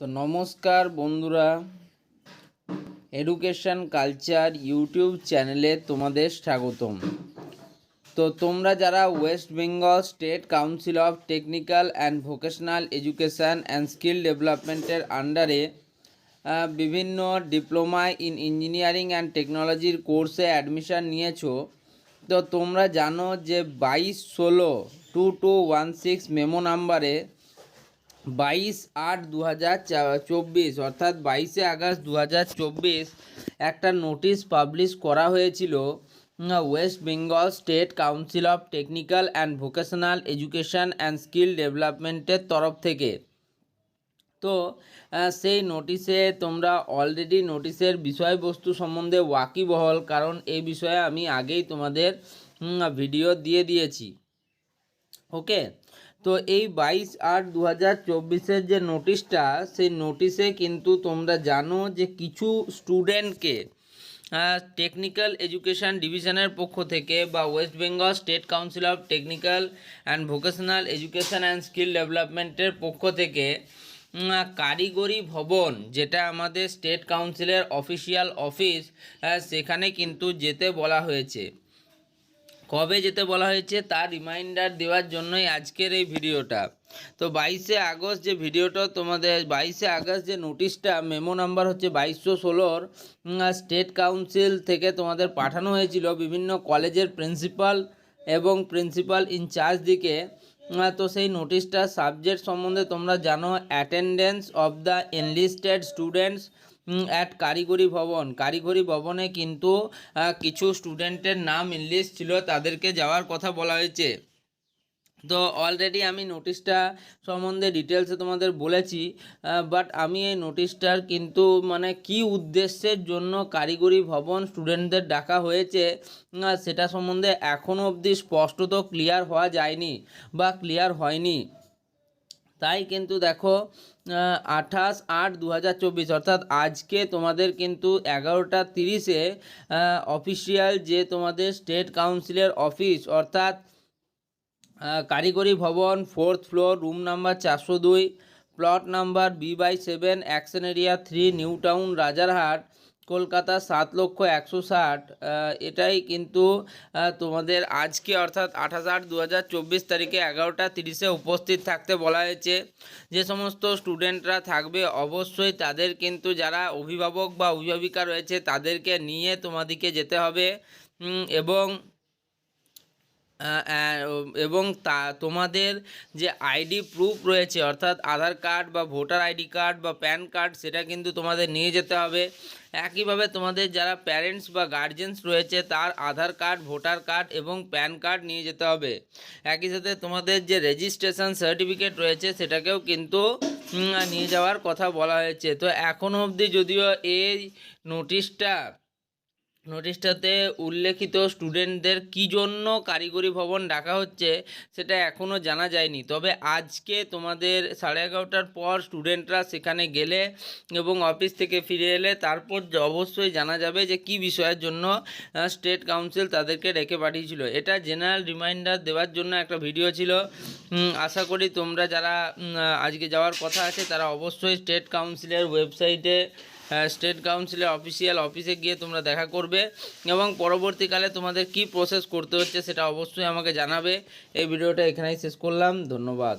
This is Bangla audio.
তো নমস্কার বন্ধুরা এডুকেশন কালচার ইউটিউব চ্যানেলে তোমাদের স্বাগতম। তো তোমরা যারা West Bengal State Council of Technical and Vocational Education and Skill ডেভেলপমেন্টের আন্ডারে বিভিন্ন ডিপ্লোমা ইন ইঞ্জিনিয়ারিং অ্যান্ড টেকনোলজির কোর্সে অ্যাডমিশান নিয়েছো। তো তোমরা জানো যে বাইশ ষোলো two two one six memo নাম্বারে বাইশ আট দু হাজার চব্বিশ, অর্থাৎ বাইশে আগস্ট দু হাজার চব্বিশ একটা নোটিশ পাবলিশ করা হয়েছিল West Bengal State Council of Technical and Vocational Education and Skill ডেভেলপমেন্টের তরফ থেকে। তো সেই নোটিশে তোমরা অলরেডি নোটিশের বিষয়বস্তু সম্বন্ধে ওয়াকিবহল, কারণ এই বিষয়ে আমি আগেই তোমাদের ভিডিও দিয়ে দিয়েছি। ওকে? তো এই বাইশ আট দু হাজার চব্বিশের যে নোটিশটা, সেই নোটিশে কিন্তু তোমরা জানো যে কিছু স্টুডেন্টকে টেকনিক্যাল এডুকেশন ডিভিশনের পক্ষ থেকে বা West Bengal State Council of Technical and Vocational Education and Skill ডেভেলপমেন্টের পক্ষ থেকে কারিগরি ভবন, যেটা আমাদের স্টেট কাউন্সিলের অফিসিয়াল অফিস সেখানে কিন্তু যেতে বলা হয়েছে। কবে যেতে বলা হয়েছে তার রিমাইন্ডার দেওয়ার জন্যই আজকের এই ভিডিওটা। তো বাইশে আগস্ট যে ভিডিওটা তোমাদের, বাইশে আগস্ট যে নোটিশটা মেমো নাম্বার হচ্ছে বাইশশো ষোলোর স্টেট কাউন্সিল থেকে তোমাদের পাঠানো হয়েছিল বিভিন্ন কলেজের প্রিন্সিপাল এবং প্রিন্সিপাল ইনচার্জ দিকে। তো সেই নোটিশটার সাবজেক্ট সম্বন্ধে তোমরা জানো attendance of the enlisted students at কারিগরি ভবন। কারিগরি ভবনে কিন্তু কিছু স্টুডেন্টের নাম ইনলিস্ট ছিল, তাদেরকে যাওয়ার কথা বলা হয়েছে। তো অলরেডি আমি নোটিশটা সম্বন্ধে ডিটেলসে তোমাদের বলেছি বাট আমি এই নোটিশটার কিন্তু মানে কি উদ্দেশ্যের জন্য কারিগরি ভবন স্টুডেন্টদের ডাকা হয়েছে সেটা সম্বন্ধে এখনও অবধি স্পষ্টত ক্লিয়ার হওয়া যায়নি বা ক্লিয়ার হয়নি। তাই কিন্তু দেখো আঠাশ আট দু হাজার চব্বিশ, অর্থাৎ আজকে তোমাদের কিন্তু এগারোটা তিরিশে অফিসিয়াল যে তোমাদের স্টেট কাউন্সিলের অফিস অর্থাৎ কারিগরি ভবন ফোর্থ ফ্লোর রুম নাম্বার চারশো দুই plot number B by seven action area three new town Rajarhat Kolkata সাত লক্ষ একশো ষাট এটাই কিন্তু তোমাদের আজকে অর্থাৎ আঠাশ আট দু হাজার চব্বিশ তারিখে এগারোটা তিরিশে উপস্থিত থাকতে বলা হয়েছে। যে সমস্ত স্টুডেন্টরা থাকবে, অবশ্যই তাদের কিন্তু যারা অভিভাবক বা অভিভাবিকা রয়েছে, তাদেরকে নিয়ে তোমাদেরকে যেতে হবে। এবং এবং তা, তোমাদের যে আইডি প্রুফ রয়েছে, অর্থাৎ আধার কার্ড বা ভোটার আইডি কার্ড বা প্যান কার্ড, সেটা কিন্তু তোমাদের নিয়ে যেতে হবে। একইভাবে তোমাদের যারা প্যারেন্টস বা গার্জেন্স রয়েছে, তার আধার কার্ড, ভোটার কার্ড এবং প্যান কার্ড নিয়ে যেতে হবে। একই সাথে তোমাদের যে রেজিস্ট্রেশন সার্টিফিকেট রয়েছে, সেটাকেও কিন্তু নিয়ে যাওয়ার কথা বলা হয়েছে। তো এখনও অবধি যদিও এই নোটিশটা নোটিশটাতে উল্লেখিত স্টুডেন্টদের কী জন্য কারিগরি ভবন ডাকা হচ্ছে, সেটা এখনও জানা যায়নি। তবে আজকে তোমাদের সাড়ে এগারোটার পর স্টুডেন্টরা সেখানে গেলে এবং অফিস থেকে ফিরে এলে তারপর অবশ্যই জানা যাবে যে কী বিষয়ের জন্য স্টেট কাউন্সিল তাদেরকে ডেকে পাঠিয়েছিল। এটা জেনারেল রিমাইন্ডার দেওয়ার জন্য একটা ভিডিও ছিল। আশা করি তোমরা যারা আজকে যাওয়ার কথা আছে, তারা অবশ্যই স্টেট কাউন্সিলের ওয়েবসাইটে স্টেট কাউন্সিলের অফিসিয়াল অফিসে গিয়ে তোমরা দেখা করবে এবং পরবর্তীকালে তোমাদের কি প্রসেস করতে হচ্ছে সেটা অবশ্যই আমাকে জানাবে। এই ভিডিওটা এখানেই শেষ করলাম। ধন্যবাদ।